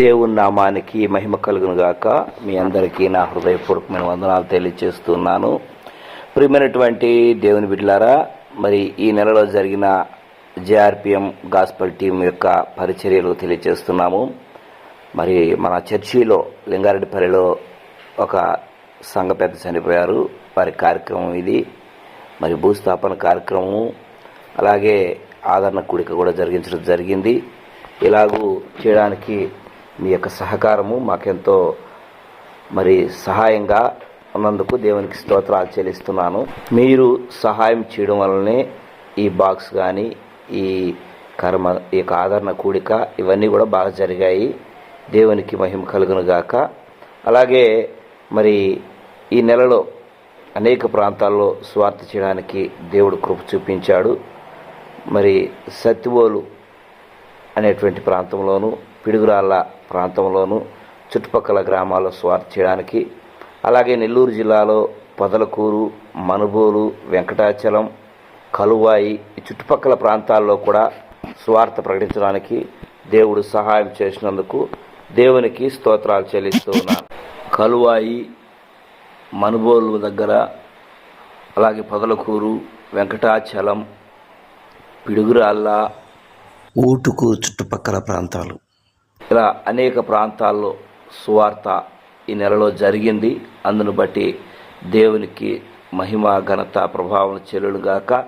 దేవుని నామానికి మహిమ కలుగును గాక. మీ అందరికీ నా హృదయపూర్వకమైన వందనాలు తెలియజేస్తున్నాను ప్రియమైనటువంటి దేవుని బిడ్డలారా మరి ఈ నెలలో జరిగిన జేఆర్పిఎం గాస్పల్ టీం యొక్క పరిచర్యలు తెలియజేస్తున్నాము మరి మన చర్చిలో లింగారెడ్డిపల్లిలో ఒక సంఘ పెద్ద చనిపోయారు. వారి కార్యక్రమం ఇది. మరి భూస్థాపన కార్యక్రమం అలాగే ఆదరణ కూడిక కూడా జరిగించడం జరిగింది. ఇలాగూ చేయడానికి మీ యొక్క సహకారము మాకెంతో మరి సహాయంగా ఉన్నందుకు దేవునికి స్తోత్రాలు చెల్లిస్తున్నాను. మీరు సహాయం చేయడం వల్లనే ఈ బాక్స్ కానీ ఈ కర్మ ఈ యొక్క ఆదరణ కూడిక ఇవన్నీ కూడా బాగా జరిగాయి. దేవునికి మహిమ కలుగును గాక. అలాగే మరి ఈ నెలలో అనేక ప్రాంతాల్లో స్వార్థ చేయడానికి దేవుడు కృప చూపించాడు. మరి సత్తివోలు అనేటువంటి ప్రాంతంలోనూ పిడుగురాళ్ళ ప్రాంతంలోను చుట్టుపక్కల గ్రామాల్లో స్వార్థ చేయడానికి అలాగే నెల్లూరు జిల్లాలో పొదలకూరు మనుబోలు వెంకటాచలం కలువాయి ఈ చుట్టుపక్కల ప్రాంతాల్లో కూడా స్వార్థ ప్రకటించడానికి దేవుడు సహాయం చేసినందుకు దేవునికి స్తోత్రాలు చెల్లిస్తూ ఉన్నాను. కలువాయి మనుబోలు దగ్గర అలాగే పొదలకూరు వెంకటాచలం పిడుగురాళ్ళ ఊటుకు చుట్టుపక్కల ప్రాంతాలు. ఇలా అనేక ప్రాంతాల్లో సువార్త ఈ నెలలో జరిగింది. అందును బట్టి దేవునికి మహిమ ఘనత ప్రభావం చెల్లుగాక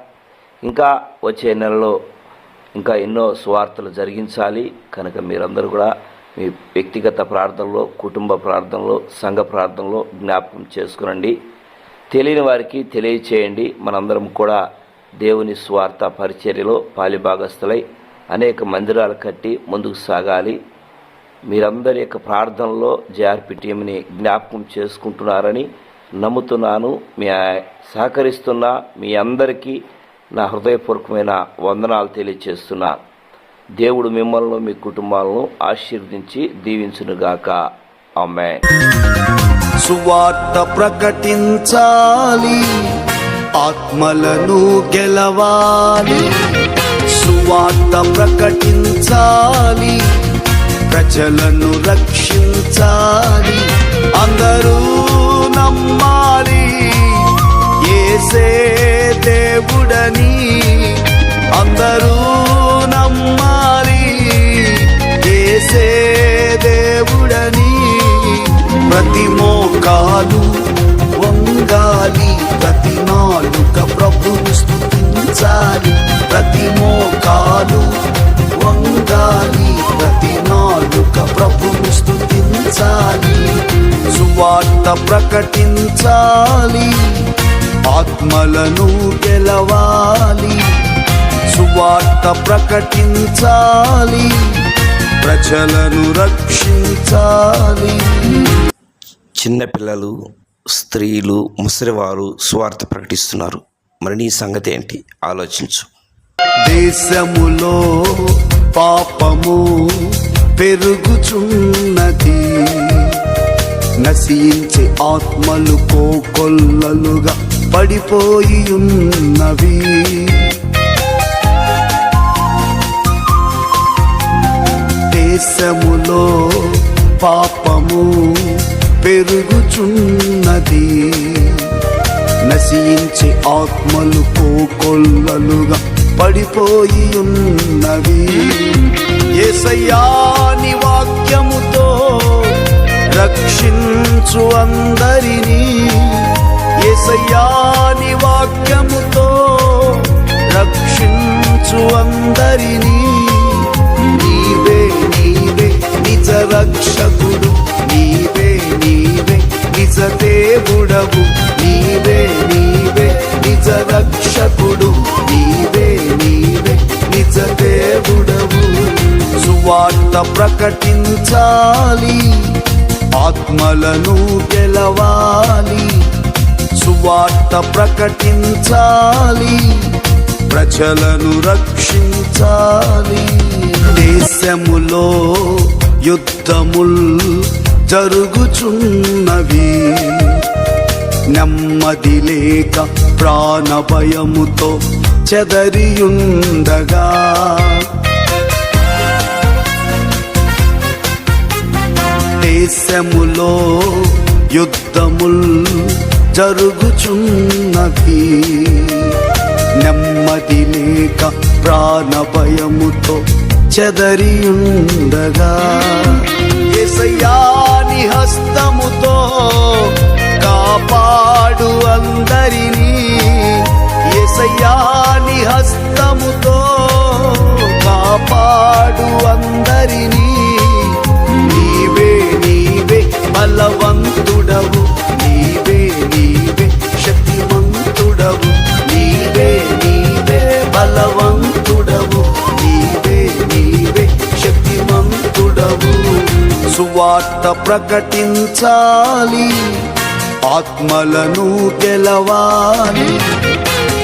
ఇంకా వచ్చే నెలలో ఇంకా ఎన్నో సువార్తలు జరిగించాలి. కనుక మీరందరూ కూడా మీ వ్యక్తిగత ప్రార్థనలో కుటుంబ ప్రార్థనలో సంఘ ప్రార్థనలో జ్ఞాపకం చేసుకునండి. తెలియని వారికి తెలియచేయండి. మనందరం కూడా దేవుని స్వార్థ పరిచర్యలో పాలిభాగస్థులై అనేక మందిరాలు కట్టి ముందుకు సాగాలి. మీరందరి యొక్క ప్రార్థనలో జేఆర్పిటిఎంని జ్ఞాపకం చేసుకుంటున్నారని నమ్ముతున్నాను. మీ సహకరిస్తున్న మీ అందరికీ నా హృదయపూర్వకమైన వందనాలు తెలియచేస్తున్నా. దేవుడు మిమ్మల్ని మీ కుటుంబాలను ఆశీర్వదించి దీవించునుగాక. అమ్మే సువార్త ప్రకటించాలి ఆత్మలను గెలవాలి. సువార్త ప్రకటించాలి ప్రజలను రక్షించాలి. అందరూ నమ్మాలి. ఏసే దేవుడని అందరూ నమ్మాలి. ఏసే దేవుడని ప్రతి మోకాలు వంగాలి. ప్రతి నాలుక ప్రభు స్థుతించాలి. ప్రతి మోకాలు స్తుతించాలి సువార్త ప్రకటించాలి. ఆత్మలను గెలవాలి సువార్త ప్రకటించాలి. ప్రజలను రక్షించాలి. చిన్నపిల్లలు స్త్రీలు ముసలివారు స్వార్థ ప్రకటిస్తున్నారు. మరి నీ సంగతి ఏంటి? ఆలోచించు. దేశములో పాపము పెరుగుచున్నది. నశించే ఆత్మలు కోకొల్లలుగా పడిపోయి ఉన్నవి దేశములో పాపము పెరుగుచున్నది. నశించే ఆత్మలు కోకొల్లలుగా పడిపోయి ఉన్నవి ఏసయ్యాని వాక్యముతో రక్షించు అందరినీ. ఏసయ్యాని వాక్యముతో రక్షించు అందరినీ. నీవే నీవే నిజ రక్షకుడు. నీవే నీవే నిజ దేవుడవు. నీవే నీవే నిజ రక్షకుడు. నీవే నీవే నిజ దేవుడు. సువార్త ప్రకటించాలి. ఆత్మలను గెలవాలి. సువార్త ప్రకటించాలి. ప్రజలను రక్షించాలి. దేశములో యుద్ధముల్ జరుగుచున్నవి. నెమ్మది లేక ప్రాణ భయముతో చెదరియుండగా. దేశములో యుద్ధముల్ జరుగుచున్నది. నెమ్మది లేక ప్రాణభయముతో చెదరియుండగా. ఎసయాని హస్తముతో కాపాడు అందరినీ. ఎసయాని హస్తముతో కాపాడు అందరినీ. బలవంతుడవు. నీవే నీవే శక్తివంతుడవు. నీవే నీవే బలవంతుడవు. నీవే నీవే శక్తివంతుడవు సువార్త ప్రకటించాలి. ఆత్మలను గెలవాలి.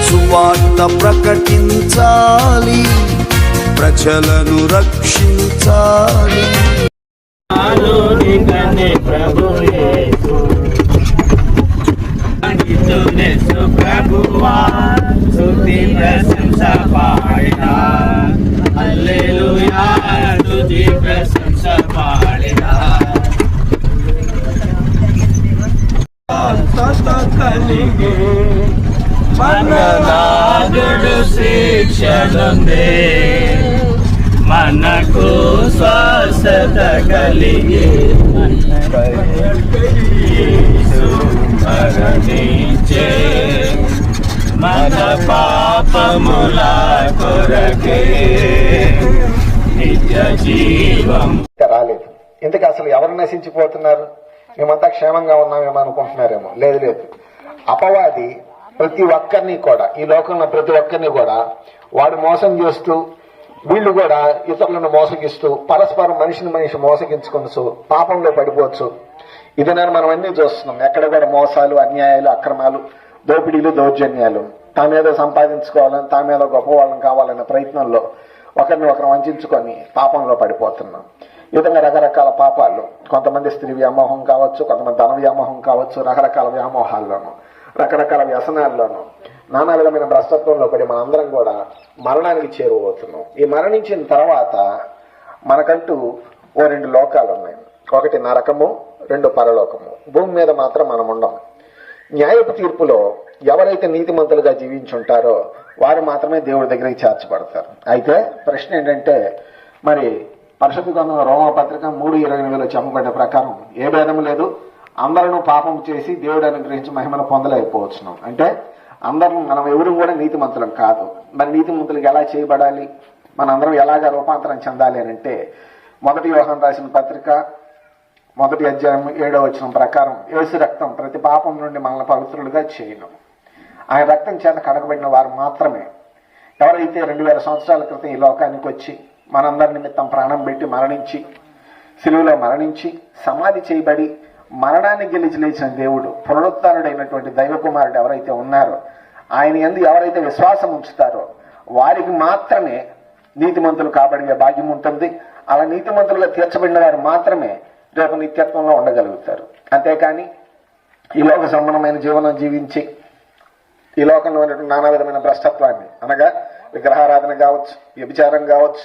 సువార్త ప్రకటించాలి. ప్రజలను రక్షించాలి. ఆలోనికనే ప్రభు యేసు. సంగీతునే సుప్రభువా స్తుతి ప్రశంస పాడినా. హల్లెలూయా స్తుతి ప్రశంస పాడినా. శిక్షనుందే మనకు స్వస్థత కలిగి మరణించే మన పాపముల కొరకే నిత్య జీవం రాలేదు. ఇంతకు అసలు ఎవరు నశించిపోతున్నారు? మేమంతా క్షేమంగా ఉన్నామేమో అనుకుంటున్నారేమో. లేదు లేదు. అపవాది ప్రతి ఒక్కరిని కూడా ఈ లోకంలో ప్రతి ఒక్కరిని కూడా వాడు మోసం చేస్తూ వీళ్ళు కూడా ఇతరులను మోసగిస్తూ పరస్పరం మనిషిని మనిషి మోసగించుకొనసు పాపంలో పడిపోవచ్చు. ఇది నేను మనం అన్ని చూస్తున్నాం. ఎక్కడ కూడా మోసాలు అన్యాయాలు అక్రమాలు దోపిడీలు దౌర్జన్యాలు. తామేదో సంపాదించుకోవాలని తామేదో గొప్పవాళ్ళం కావాలనే ప్రయత్నంలో ఒకరిని ఒకరు వంచుకొని పాపంలో పడిపోతున్నాం. ఈ విధంగా రకరకాల పాపాలు. కొంతమంది స్త్రీ వ్యామోహం కావచ్చు కొంతమంది ధన వ్యామోహం కావచ్చు రకరకాల వ్యామోహాల్లోనూ రకరకాల వ్యసనాల్లోనూ. నానా విధమైన భ్రష్టత్వంలో పడి మనందరం కూడా మరణానికి చేరువవుతున్నాం. ఈ మరణించిన తర్వాత మనకంటూ ఓ రెండు లోకాలు ఉన్నాయి ఒకటి నరకము రెండు పరలోకము. భూమి మీద మాత్రం మనం ఉండం. న్యాయపు తీర్పులో ఎవరైతే నీతిమంతులుగా జీవించుంటారో వారు మాత్రమే దేవుడి దగ్గరికి చేర్చబడతారు. అయితే ప్రశ్న ఏంటంటే మరి పరిషత్ గ్రంథం రోమపత్రిక మూడు ఇరవై ఎనిమిదిలో చెప్పబడిన ప్రకారం ఏ భేదం లేదు. అందరూ పాపం చేసి దేవుడు అనుగ్రహించి మహిమను పొందలేకపోతున్నాం అంటే అందరం మనం ఎవరు కూడా నీతిమంతులం కాదు. మరి నీతిమంతులకు ఎలా చేయబడాలి? మనందరం ఎలాగ రూపాంతరం చెందాలి అని అంటే మొదటి వ్యవహారం రాసిన పత్రిక మొదటి అధ్యాయం ఏడో వచ్చిన ప్రకారం యేసు రక్తం ప్రతి పాపం నుండి మనల్ని పవిత్రులుగా చేయను. ఆయన రక్తం చేత కడగబడిన వారు మాత్రమే. ఎవరైతే రెండు వేల సంవత్సరాల క్రితం ఈ లోకానికి వచ్చి మనందరి నిమిత్తం ప్రాణం పెట్టి మరణించి సిలువలో మరణించి సమాధి చేయబడి మరణాన్ని గెలిచి లేచిన దేవుడు పునరుత్డైనటువంటి దైవ కుమారుడు ఎవరైతే ఉన్నారో ఆయన ఎందు ఎవరైతే విశ్వాసం ఉంచుతారో వారికి మాత్రమే నీతిమంతులు కాబడిగే భాగ్యం ఉంటుంది. అలా నీతిమంతులుగా తీర్చబడిన వారు మాత్రమే రేపు నిత్యత్వంలో ఉండగలుగుతారు. అంతేకాని ఈ లోక సంబంధమైన జీవనం జీవించి ఈ లోకంలో ఉన్నటువంటి నానా విధమైన భ్రష్టత్వాన్ని అనగా విగ్రహారాధన కావచ్చు వ్యభిచారం కావచ్చు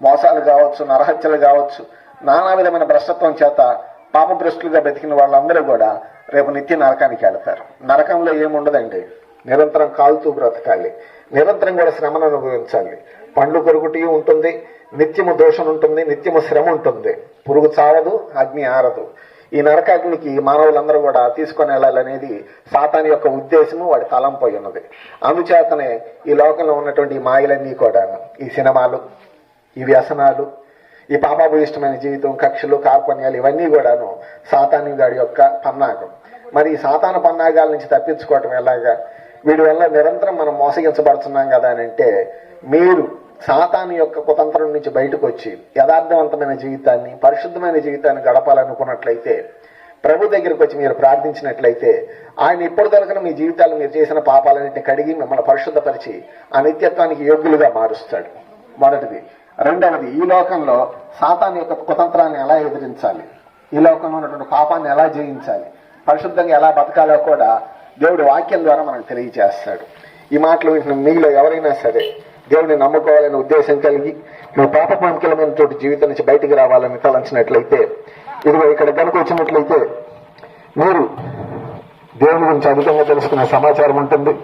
మోసాలు కావచ్చు నరహత్యలు కావచ్చు నానా విధమైన భ్రష్టత్వం చేత పాపభ్రష్టులుగా బ్రతికిన వాళ్ళందరూ కూడా రేపు నిత్య నరకానికి వెళతారు. నరకంలో ఏముండదండి? నిరంతరం కాలుతూ బ్రతకాలి. నిరంతరం కూడా శ్రమను అనుభవించాలి. పండ్లు కొరుకుటి ఉంటుంది నిత్యము దోషం ఉంటుంది నిత్యము శ్రమ ఉంటుంది. పురుగు చావదు అగ్ని ఆరదు. ఈ నరకాగ్నికి మానవులందరూ కూడా తీసుకొని వెళ్ళాలనేది సాతాని యొక్క ఉద్దేశము వాడి తలంపై ఉన్నది. అందుచేతనే ఈ లోకంలో ఉన్నటువంటి ఈ మాయలన్నీ కూడా ఈ సినిమాలు ఈ వ్యసనాలు ఈ పాపాభూయిష్టమైన జీవితం కక్షలు కార్పణ్యాలు ఇవన్నీ కూడాను సాతాని గాడి యొక్క పన్నాగం. మరి ఈ సాతాన పన్నాగాల నుంచి తప్పించుకోవటం ఎలాగా? వీడి వల్ల నిరంతరం మనం మోసగించబడుతున్నాం కదా అని అంటే మీరు సాతాను యొక్క కుతంత్రం నుంచి బయటకు వచ్చి యథార్థవంతమైన జీవితాన్ని పరిశుద్ధమైన జీవితాన్ని గడపాలనుకున్నట్లయితే ప్రభు దగ్గరికి వచ్చి మీరు ప్రార్థించినట్లయితే ఆయన ఇప్పుడు దొరకన మీ జీవితాలు మీరు చేసిన పాపాలన్నింటినీ కడిగి మిమ్మల్ని పరిశుద్ధపరిచి ఆ నిత్యత్వానికి యోగ్యులుగా మారుస్తాడు. మొదటిది. రెండవది ఈ లోకంలో సాతాన్ యొక్క కుతంత్రాన్ని ఎలా ఎదిరించాలి? ఈ లోకంలో ఉన్నటువంటి పాపాన్ని ఎలా జయించాలి? పరిశుద్ధంగా ఎలా బతకాలో కూడా దేవుడి వాక్యం ద్వారా మనకు తెలియజేస్తాడు. ఈ మాటలు వింటున్న మీలో ఎవరైనా సరే దేవుడిని నమ్ముకోవాలనే ఉద్దేశం కలిగి నువ్వు పాప పంకిలమైనటువంటి జీవితం నుంచి బయటికి రావాలని తలంచినట్లయితే ఇదిగో ఇక్కడ కనుక వచ్చినట్లయితే మీరు దేవుని గురించి అధికంగా తెలుసుకునే సమాచారం ఉంటుంది.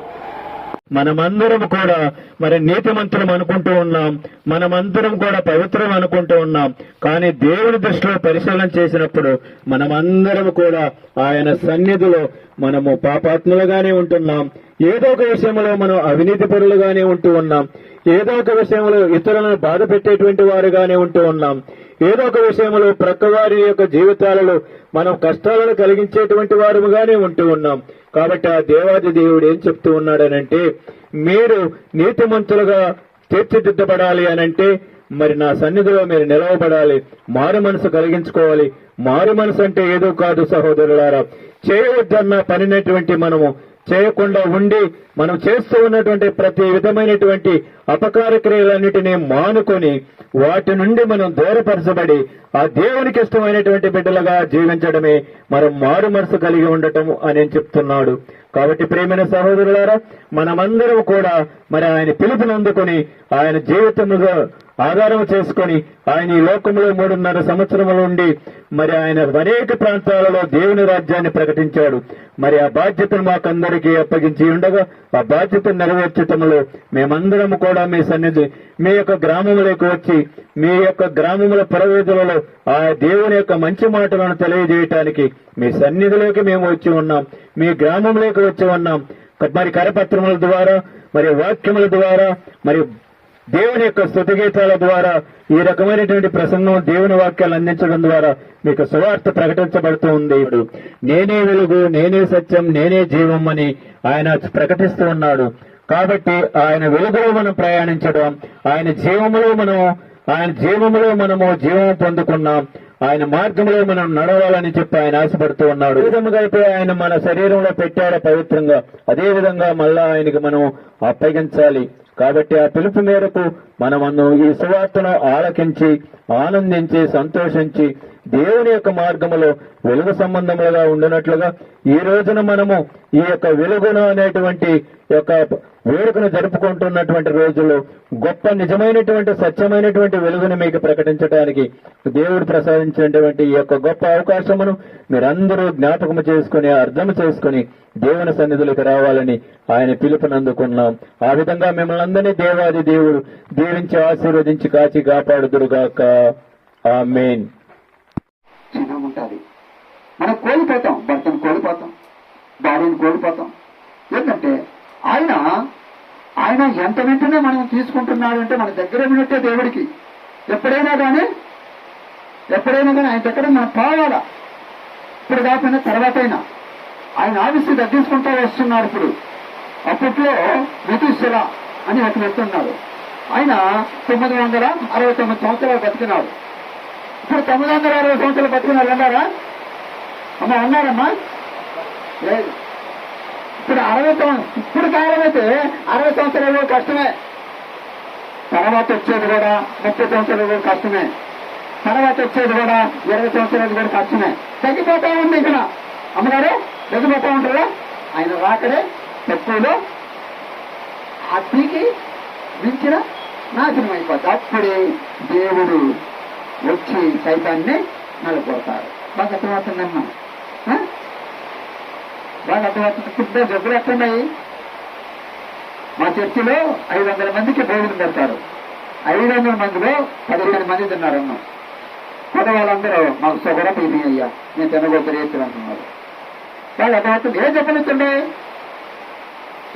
మనమందరం కూడా మరి నీతిమంతులం అనుకుంటూ ఉన్నాం. మనమందరం కూడా పవిత్రం అనుకుంటూ ఉన్నాం. కానీ దేవుని దృష్టిలో పరిశీలన చేసినప్పుడు మనమందరం కూడా ఆయన సన్నిధిలో మనము పాపాత్ములుగానే ఉంటున్నాం. ఏదో ఒక విషయంలో మనం అవినీతి పరులుగానే ఉంటూ ఉన్నాం. ఏదో ఒక విషయంలో ఇతరులను బాధ పెట్టేటువంటి వారుగానే ఉంటూ ఉన్నాం. ఏదో ఒక విషయంలో ప్రక్కవారి యొక్క జీవితాలలో మనం కష్టాలను కలిగించేటువంటి వారుగానే ఉంటూ ఉన్నాం. కాబట్టి ఆ దేవాది దేవుడు ఏం చెప్తూ ఉన్నాడనంటే మీరు నీతిమంతులుగా తీర్చిదిద్దబడాలి అనంటే మరి నా సన్నిధిలో మీరు నిలవబడాలి. మారు మనసు కలిగించుకోవాలి. మారు మనసు అంటే ఏదో కాదు సహోదరులారా. చేయవద్దన్న పనినటువంటి మనము చేయకుండా ఉండి మనం చేస్తూ ఉన్నటువంటి ప్రతి విధమైనటువంటి అపకార క్రియలన్నిటినీ మానుకొని వాటి నుండి మనం దూరపరచబడి ఆ దేవునికి ఇష్టమైనటువంటి బిడ్డలుగా జీవించడమే మనం మారు మనసు కలిగి ఉండటం అని చెప్తున్నాడు. కాబట్టి ప్రేమైన సహోదరులారా మనమందరం కూడా మరి ఆయన పిలుపునందుకొని ఆయన జీవితముగా ఆధారం చేసుకొని ఆయన ఈ లోకంలో మూడున్నర సంవత్సరములు ఉండి మరి ఆయన అనేక ప్రాంతాలలో దేవుని రాజ్యాన్ని ప్రకటించాడు. మరి ఆ బాధ్యతను మాకందరికీ అప్పగించి ఉండగా ఆ బాధ్యత నెరవేర్చటంలో మేమందరం కూడా మీ సన్నిధి మీ యొక్క గ్రామములకు వచ్చి మీ యొక్క గ్రామముల పరవేదులలో ఆ దేవుని యొక్క మంచి మాటలను తెలియజేయటానికి మీ సన్నిధిలోకి మేము వచ్చి ఉన్నాం. మీ గ్రామంలోకి వచ్చి ఉన్నాం. మరి కరపత్రముల ద్వారా మరి వాక్యముల ద్వారా మరి దేవుని యొక్క స్థుతిగీతాల ద్వారా ఈ రకమైనటువంటి ప్రసంగం దేవుని వాక్యాలు అందించడం ద్వారా మీకు సువార్త ప్రకటించబడుతూ ఉంది. నేనే వెలుగు నేనే సత్యం నేనే జీవం అని ఆయన ప్రకటిస్తూ ఉన్నాడు. కాబట్టి ఆయన వెలుగులో మనం ప్రయాణించడం ఆయన జీవములో మనం ఆయన జీవములో మనము జీవం పొందుకున్నాం ఆయన మార్గంలో మనం నడవాలని చెప్పి ఆయన ఆశపడుతూ ఉన్నాడు. విధముగా అయితే ఆయన మన శరీరంలో పెట్టాడు పవిత్రంగా. అదే విధంగా మళ్ళా ఆయనకి మనం అప్పగించాలి. కాబట్టి ఆ పిలుపు మేరకు మనమన్ను ఈ సువార్తను ఆలకించి ఆనందించి సంతోషించి దేవుని యొక్క మార్గములో వెలుగు సంబంధములుగా ఉండినట్లుగా ఈ రోజున మనము ఈ యొక్క వెలుగును అనేటువంటి యొక్క వేడుకను జరుపుకుంటున్నటువంటి రోజుల్లో గొప్ప నిజమైనటువంటి సత్యమైనటువంటి వెలుగును మీకు ప్రకటించడానికి దేవుడు ప్రసాదించినటువంటి ఈ యొక్క గొప్ప అవకాశమును మీరందరూ జ్ఞాపకము చేసుకుని అర్థం చేసుకుని దేవుని సన్నిధులకు రావాలని ఆయన పిలుపునందుకున్నాం. ఆ విధంగా మిమ్మల్ని అందరినీ దేవాది దేవుడు దీవించి ఆశీర్వదించి కాచి కాపాడుదురుగాక. ఆ మెయిన్ మనం కోల్పోతాం భర్తను కోల్పోతాం భార్యను కోల్పోతాం. ఏంటంటే ఆయన ఆయన ఎంత వెంటనే మనం తీసుకుంటున్నాడు అంటే మన దగ్గర ఉన్నట్టే దేవుడికి. ఎప్పుడైనా కానీ ఎప్పుడైనా కానీ ఆయన దగ్గర మనం పోవాలా? ఇప్పుడు కాకపోయినా తర్వాత అయినా ఆయన ఆఫీసు తగ్గించుకుంటూ వస్తున్నాడు ఇప్పుడు. అప్పట్లో నితీశ్వర అని ఒక వెళ్తున్నాడు. ఆయన తొమ్మిది వందల అరవై తొమ్మిది సంవత్సరాలు బతికినాడు. ఇప్పుడు తొమ్మిది వందల అరవై సంవత్సరాలు బతికినాడు అన్నారా అమ్మ అన్నారమ్మా లేదు. ఇప్పుడు అరవై సంవత్సరం ఇప్పుడు కాలమైతే అరవై సంవత్సరాలు కష్టమే. తర్వాత వచ్చేది కూడా ముప్పై సంవత్సరాలు కూడా కష్టమే. తర్వాత వచ్చేది కూడా ఇరవై సంవత్సరాలు కూడా కష్టమే. తగ్గిపోతా ఉంది ఇక్కడ. అమ్మగారు తగ్గిపోతా ఉంటారా ఆయన రాకడే తక్కువలో అగ్నికి మించిన నాశనం అయిపోతుంది అప్పుడే దేవుడు వచ్చి సైతాన్ని నలుపుతారు బాగా అర్థమవుతుందమ్మా వాళ్ళు బాగా అర్థమవుతుంది జబ్బులు ఎట్టున్నాయి మా చర్చిలో ఐదు వందల మందికి భోజనం పెడతారు. ఐదు వందల మందిలో పదిహేను మంది తిన్నారమ్మా కొత్త వాళ్ళందరూ మాకు షుగర్ పీపీ అయ్యా నేను తినకూడదు రేపు అంటున్నారు. వాళ్ళు అర్థమవుతుంది ఏ జబ్బులు వచ్చిండే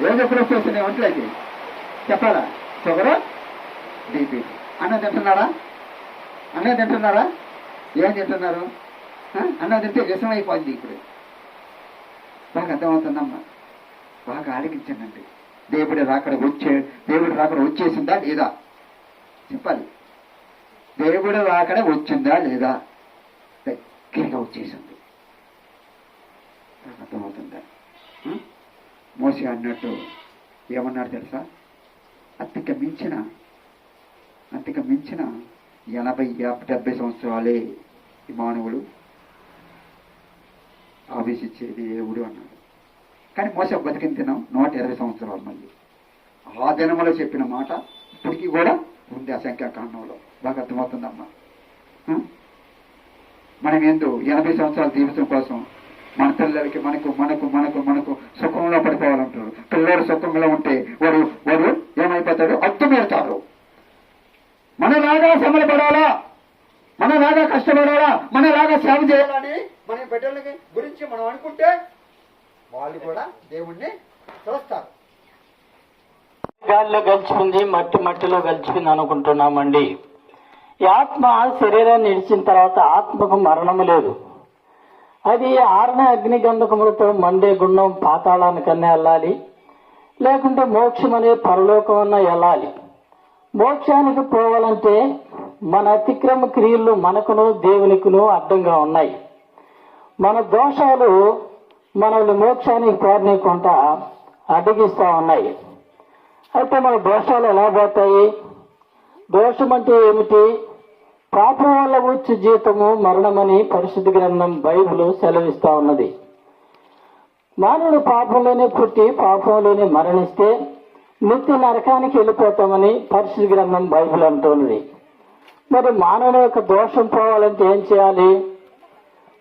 ఏ జబ్బులు వచ్చేస్తున్నాయి ఒంట్లోకి. చెప్పాలా? Sugar BP. అన్న తింటున్నారా? అన్న తింటున్నారా? ఏం తింటున్నారు? ఆ? అన్న తింటే ఇప్పుడు బాగా అర్థమవుతుందమ్మా బాగా ఆలకించండి దేవుడి రాకడ వచ్చే దేవుడి రాకడ వచ్చేసిందా లేదా చెప్పాలి దేవుడు రాకడ వచ్చిందా లేదా దగ్గరగా వచ్చేసింది అర్థమవుతుందా మోసి అన్నట్టు ఏమన్నారు తెలుసా అతిక మించిన అంతక మించిన ఎనభై డెబ్బై సంవత్సరాలే ఈ మానవుడు ఆవేశించేది దేవుడు అన్నాడు. కానీ మోస బతికిన తిన్నాం నూట ఇరవై సంవత్సరాలు మళ్ళీ. ఆ దినములో చెప్పిన మాట ఇప్పటికీ కూడా ఉంది అసంఖ్యాకాండంలో బాగా అర్థమవుతుందమ్మా. మనం ఏందో ఎనభై సంవత్సరాల జీవితం కోసం మన పిల్లలకి మనకు మనకు మనకు మనకు సుఖంలో పడిపోవాలంటారు. పిల్లలు సుఖంలో ఉంటే వారు వారు ఏమైపోతారు? అద్దుమేస్తారు మనలాగా శ్రమలు పడాలా? మనలాగా కష్టపడాలా? మనలాగా సేవ చేయాలని మన బిడ్డలకి గురించి మనం అనుకుంటే వాళ్ళు కూడా దేవుణ్ణి చూస్తారు. గాలిలో గలిచిపోయింది మట్టి మట్టిలో గలిచిపోయింది అనుకుంటున్నామండి. ఈ ఆత్మ శరీరాన్ని నిలిచిన తర్వాత ఆత్మకు మరణము లేదు. అది ఆరణ అగ్ని గంధకములతో మండే గుండం పాతాళానికన్నా వెళ్ళాలి లేకుంటే మోక్షం అనే పరలోకం అన్న వెళ్ళాలి మోక్షానికి పోవాలంటే మన అతిక్రమ క్రియలు మనకును దేవునికును అడ్డంగా ఉన్నాయి. మన దోషాలు మనల్ని మోక్షానికి పోనీయకుండా అడ్డగిస్తూ ఉన్నాయి. అయితే మన దోషాలు ఎలా పోతాయి? దోషం అంటే ఏమిటి? పాపం వల్ల వచ్చే జీతము మరణమని పరిశుద్ధ గ్రంథం బైబిల్ సెలవిస్తూ ఉన్నది. మానవుడు పాపంలోనే పుట్టి పాపంలోనే మరణిస్తే నిత్య నరకానికి వెళ్ళిపోతామని పరిశుద్ధ గ్రంథం బైబిల్ అంటున్నది మరి మానవుని యొక్క దోషం పోవాలంటే ఏం చేయాలి?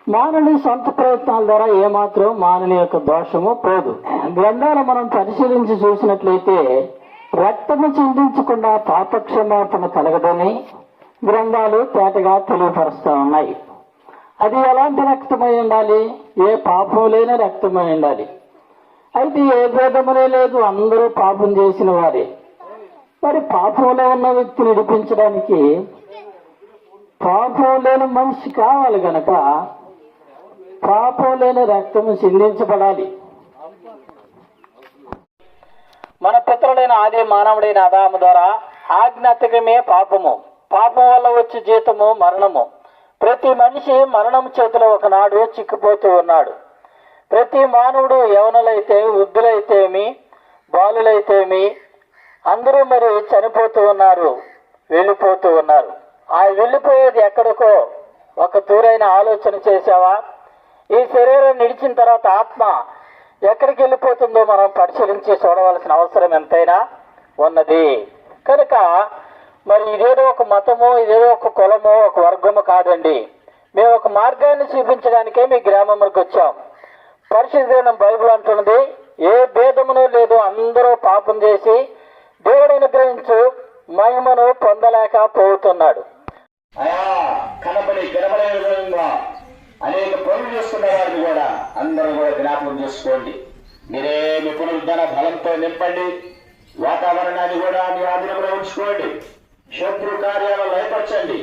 మానవుని సొంత ప్రయత్నాల ద్వారా ఏమాత్రం మానవుని యొక్క దోషము పోదు. గ్రంథాలు మనం పరిశీలించి చూసినట్లయితే రక్తము చిందించకుండా పాపక్షమాపణ కలగదని గ్రంథాలు తేటగా తెలియపరుస్తూ ఉన్నాయి. అది ఎలాంటి రక్తమై ఉండాలి? ఏ పాపం లేని రక్తమై ఉండాలి. అయితే ఏ భేదమునే లేదు అందరూ పాపం చేసిన వారే. మరి పాపంలో ఉన్న వ్యక్తిని విడిపించడానికి పాపం లేని మనిషి కావాలి గనక పాపం లేని రక్తము చిందించబడాలి మన పితరుడైన ఆది మానవుడైన అదాము ద్వారా ఆజ్ఞాతకమే పాపము. పాపం వల్ల వచ్చే జీతము మరణము. ప్రతి మనిషి మరణం చేతిలో ఒకనాడు చిక్కిపోతూ ఉన్నాడు. ప్రతి మానవుడు యవనులైతే వృద్ధులైతేమి బాలులైతేమి అందరూ మరి చనిపోతూ ఉన్నారు వెళ్ళిపోతూ ఉన్నారు. ఆ వెళ్ళిపోయేది ఎక్కడికో? ఒక తూరైన ఆలోచన చేసావా ఈ శరీరం నిడిచిన తర్వాత ఆత్మ ఎక్కడికి వెళ్ళిపోతుందో మనం పరిశీలించి చూడవలసిన అవసరం ఎంతైనా ఉన్నది. కనుక మరి ఇదేదో ఒక మతము ఇదేదో ఒక కులము ఒక వర్గము కాదండి. మేము ఒక మార్గాన్ని చూపించడానికే మీ గ్రామంలోకి వచ్చాం. పరిశుద్ధమైన బైబుల్ అంటున్నది ఏ భేదమును లేదు అందరూ పాపం చేసి దేవుడు అనుగ్రహించు మహిమను పొందలేకపోతున్నాడు కనబడి విధంగా అనేక పనులు చేస్తున్న వారిని కూడా అందరూ కూడా జ్ఞాపకం చేసుకోండి. మీరే మీ పునరుద్ధరణ బలంతో నింపండి. వాతావరణాన్ని కూడా మీ ఆధీనంలో ఉంచుకోండి. శత్రు కార్యాలను భయపరచండి